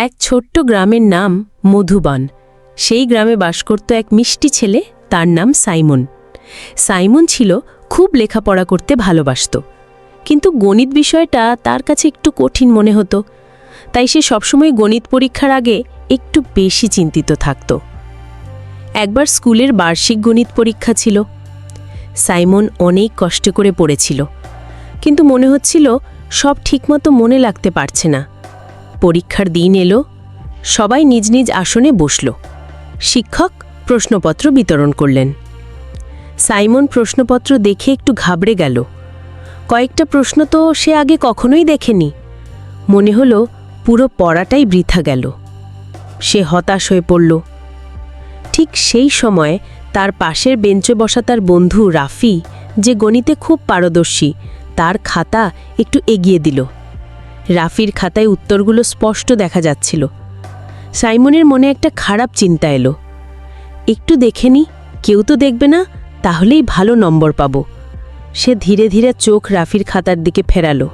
এক ছোট্ট গ্রামের নাম মধুবন। সেই গ্রামে বাস করত এক মিষ্টি ছেলে, তার নাম সাইমন। সাইমন ছিল খুব লেখাপড়া করতে ভালোবাসত। কিন্তু গণিত বিষয়টা তার কাছে একটু কঠিন মনে হতো। তাই সে সবসময় গণিত পরীক্ষার আগে একটু বেশি চিন্তিত থাকত। একবার স্কুলের বার্ষিক গণিত পরীক্ষা ছিল। সাইমন অনেক কষ্ট করে পড়েছিল। কিন্তু মনে হচ্ছিল সব ঠিকমতো মনে লাগতে পারছে না। পরীক্ষার দিন এলো, সবাই নিজ নিজ আসনে বসল। শিক্ষক প্রশ্নপত্র বিতরণ করলেন। সাইমন প্রশ্নপত্র দেখে একটু ঘাবড়ে গেল। কয়েকটা প্রশ্ন তো সে আগে কখনোই দেখেনি। মনে হলো পুরো পড়াটাই বৃথা গেল। সে হতাশ হয়ে পড়ল। ঠিক সেই সময় তার পাশের বেঞ্চে বসা তার বন্ধু রাফি, যে গণিতে খুব পারদর্শী, তার খাতা একটু এগিয়ে দিল। রাফির খাতায় উত্তরগুলো স্পষ্ট দেখা যাচ্ছিল। সাইমনের মনে একটা খারাপ চিন্তা এলো। একটু দেখে নি, কেউ তো দেখবে না, তাহলেই ভালো নম্বর পাব। সে ধীরে ধীরে চোখ রাফির খাতার দিকে ফেরালো।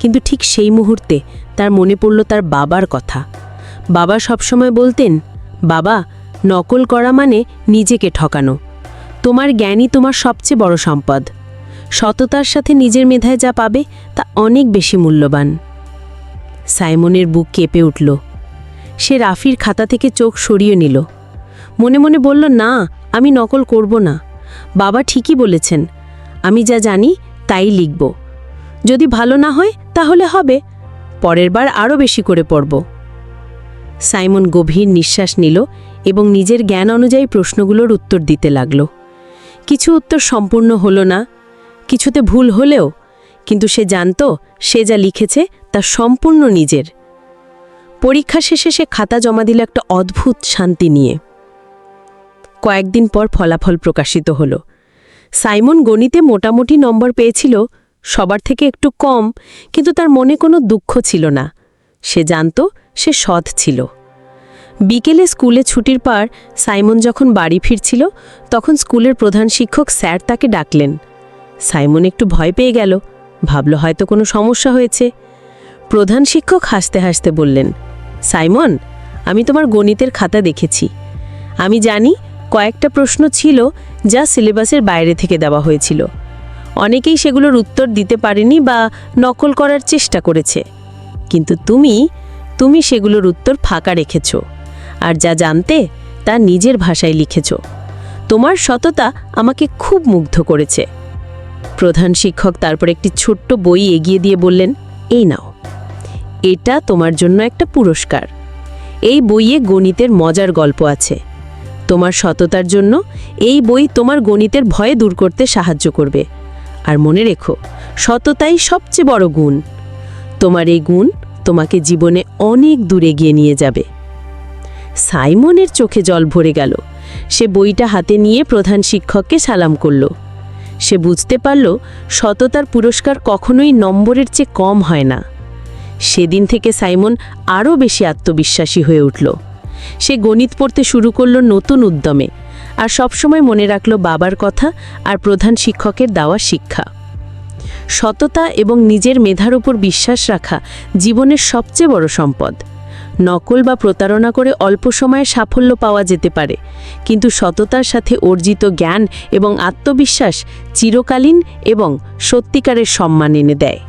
কিন্তু ঠিক সেই মুহূর্তে তার মনে পড়ল তার বাবার কথা। বাবা সবসময় বলতেন, বাবা, নকল করা মানে নিজেকে ঠকানো। তোমার জ্ঞানই তোমার সবচেয়ে বড় সম্পদ। সততার সাথে নিজের মেধায় যা পাবে তা অনেক বেশি মূল্যবান। সাইমনের বুক কেঁপে উঠল। সে রাফির খাতা থেকে চোখ সরিয়ে নিল। মনে মনে বলল, না, আমি নকল করব না। বাবা ঠিকই বলেছেন, আমি যা জানি তাই লিখব। যদি ভালো না হয়, তাহলে হবে। পরের বার আরও বেশি করে পড়ব। সাইমন গভীর নিঃশ্বাস নিল এবং নিজের জ্ঞান অনুযায়ী প্রশ্নগুলোর উত্তর দিতে লাগল। কিছু উত্তর সম্পূর্ণ হলো না, কিছুতে ভুল হলেও, কিন্তু সে জানত, সে যা লিখেছে তা সম্পূর্ণ নিজের। পরীক্ষা শেষে সে খাতা জমা দিল একটা অদ্ভুত শান্তি নিয়ে। কয়েকদিন পর ফলাফল প্রকাশিত হল। সাইমন গণিতে মোটামুটি নম্বর পেয়েছিল, সবার থেকে একটু কম, কিন্তু তার মনে কোনো দুঃখ ছিল না। সে জানত, সে সৎ ছিল। বিকেলে স্কুলে ছুটির পর সাইমন যখন বাড়ি ফিরছিল, তখন স্কুলের প্রধান শিক্ষক স্যার তাকে ডাকলেন। সাইমন একটু ভয় পেয়ে গেল, ভাবল হয়তো কোনো সমস্যা হয়েছে। প্রধান শিক্ষক হাসতে হাসতে বললেন, সাইমন, আমি তোমার গণিতের খাতা দেখেছি। আমি জানি কয়েকটা প্রশ্ন ছিল যা সিলেবাসের বাইরে থেকে দেওয়া হয়েছিল। অনেকেই সেগুলোর উত্তর দিতে পারেনি বা নকল করার চেষ্টা করেছে। কিন্তু তুমি তুমি সেগুলোর উত্তর ফাঁকা রেখেছ আর যা জানতে তা নিজের ভাষায় লিখেছ। তোমার সততা আমাকে খুব মুগ্ধ করেছে। প্রধান শিক্ষক তারপর একটি ছোট্ট বই এগিয়ে দিয়ে বললেন, এই নাও। এটা তোমার জন্য একটা পুরস্কার। এই বইয়ে গণিতের মজার গল্প আছে। তোমার সততার জন্য এই বই তোমার গণিতের ভয়ে দূর করতে সাহায্য করবে। আর মনে রেখো, সততাই সবচেয়ে বড় গুণ। তোমার এই গুণ তোমাকে জীবনে অনেক দূরে গিয়ে নিয়ে যাবে। সাইমনের চোখে জল ভরে গেল। সে বইটা হাতে নিয়ে প্রধান শিক্ষককে সালাম করল। সে বুঝতে পারল, সততার পুরস্কার কখনোই নম্বরের চেয়ে কম হয় না। সেদিন থেকে সাইমন আরও বেশি আত্মবিশ্বাসী হয়ে উঠল। সে গণিত পড়তে শুরু করল নতুন উদ্যমে আর সবসময় মনে রাখল বাবার কথা আর প্রধান শিক্ষকের দেওয়া শিক্ষা। সততা এবং নিজের মেধার উপর বিশ্বাস রাখা জীবনের সবচেয়ে বড় সম্পদ। নকল বা প্রতারণা করে অল্প সময়ে সাফল্য পাওয়া যেতে পারে, কিন্তু সততার সাথে অর্জিত জ্ঞান এবং আত্মবিশ্বাস চিরকালীন এবং সত্যিকারের সম্মান এনে দেয়।